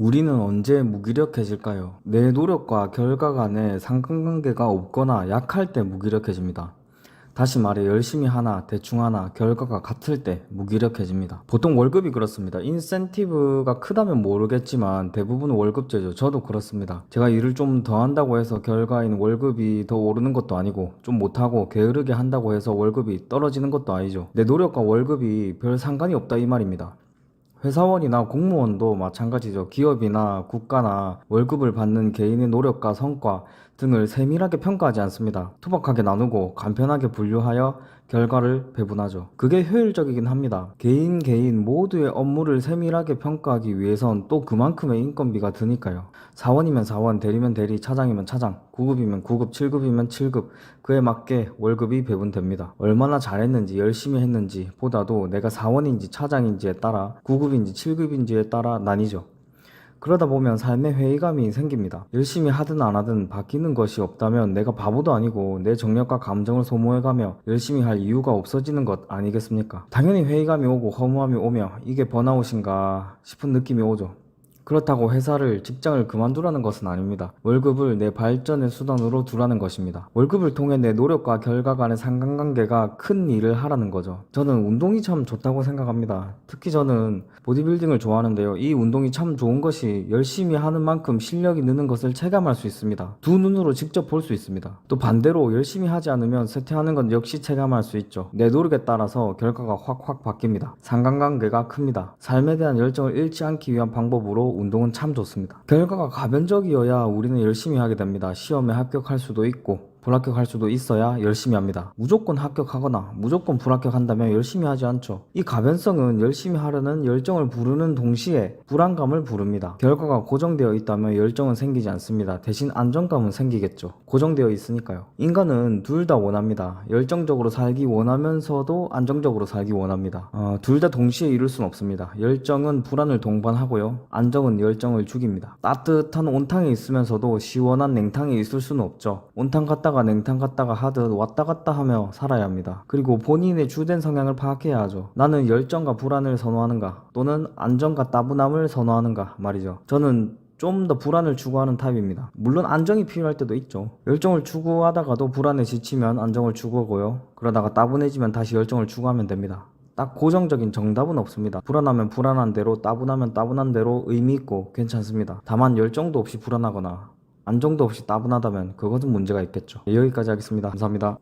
우리는 언제 무기력해질까요? 내 노력과 결과 간에 상관관계가 없거나 약할 때 무기력해집니다. 다시 말해 열심히 하나 대충 하나 결과가 같을 때 무기력해집니다. 보통 월급이 그렇습니다. 인센티브가 크다면 모르겠지만 대부분 월급제죠. 저도 그렇습니다. 제가 일을 좀 더 한다고 해서 결과인 월급이 더 오르는 것도 아니고 좀 못하고 게으르게 한다고 해서 월급이 떨어지는 것도 아니죠. 내 노력과 월급이 별 상관이 없다 이 말입니다. 회사원이나 공무원도 마찬가지죠. 기업이나 국가나 월급을 받는 개인의 노력과 성과 등을 세밀하게 평가하지 않습니다. 투박하게 나누고 간편하게 분류하여 결과를 배분하죠. 그게 효율적이긴 합니다. 개인 개인 모두의 업무를 세밀하게 평가하기 위해선 또 그만큼의 인건비가 드니까요. 사원이면 사원, 대리면 대리, 차장이면 차장, 9급이면 9급, 7급이면 7급 그에 맞게 월급이 배분됩니다. 얼마나 잘했는지 열심히 했는지 보다도 내가 사원인지 차장인지에 따라 9급인지 7급인지에 따라 나뉘죠. 그러다 보면 삶의 회의감이 생깁니다. 열심히 하든 안 하든 바뀌는 것이 없다면 내가 바보도 아니고 내 정력과 감정을 소모해가며 열심히 할 이유가 없어지는 것 아니겠습니까? 당연히 회의감이 오고 허무함이 오며 이게 번아웃인가 싶은 느낌이 오죠. 그렇다고 회사를 직장을 그만두라는 것은 아닙니다. 월급을 내 발전의 수단으로 두라는 것입니다. 월급을 통해 내 노력과 결과 간의 상관관계가 큰 일을 하라는 거죠. 저는 운동이 참 좋다고 생각합니다. 특히 저는 보디빌딩을 좋아하는데요. 이 운동이 참 좋은 것이 열심히 하는 만큼 실력이 느는 것을 체감할 수 있습니다. 두 눈으로 직접 볼 수 있습니다. 또 반대로 열심히 하지 않으면 쇠퇴하는 건 역시 체감할 수 있죠. 내 노력에 따라서 결과가 확확 바뀝니다. 상관관계가 큽니다. 삶에 대한 열정을 잃지 않기 위한 방법으로 운동은 참 좋습니다. 결과가 가변적이어야 우리는 열심히 하게 됩니다. 시험에 합격할 수도 있고 불합격할 수도 있어야 열심히 합니다. 무조건 합격하거나 무조건 불합격한다면 열심히 하지 않죠. 이 가변성은 열심히 하려는 열정을 부르는 동시에 불안감을 부릅니다. 결과가 고정되어 있다면 열정은 생기지 않습니다. 대신 안정감은 생기겠죠. 고정되어 있으니까요. 인간은 둘 다 원합니다. 열정적으로 살기 원하면서도 안정적으로 살기 원합니다. 어, 둘 다 동시에 이룰 수는 없습니다. 열정은 불안을 동반하고요. 안정은 열정을 죽입니다. 따뜻한 온탕에 있으면서도 시원한 냉탕에 있을 수는 없죠. 온탕 갔다 가 냉탕 갔다가 하듯 왔다 갔다 하며 살아야 합니다. 그리고 본인의 주된 성향을 파악해야 하죠. 나는 열정과 불안을 선호하는가 또는 안정과 따분함을 선호하는가 말이죠. 저는 좀더 불안을 추구하는 타입입니다. 물론 안정이 필요할 때도 있죠. 열정을 추구하다가도 불안에 지치면 안정을 추구하고요. 그러다가 따분해지면 다시 열정을 추구하면 됩니다. 딱 고정적인 정답은 없습니다. 불안하면 불안한 대로, 따분하면 따분한 대로 의미 있고 괜찮습니다. 다만 열정도 없이 불안하거나 안정도 없이 따분하다면 그것은 문제가 있겠죠. 네, 여기까지 하겠습니다. 감사합니다.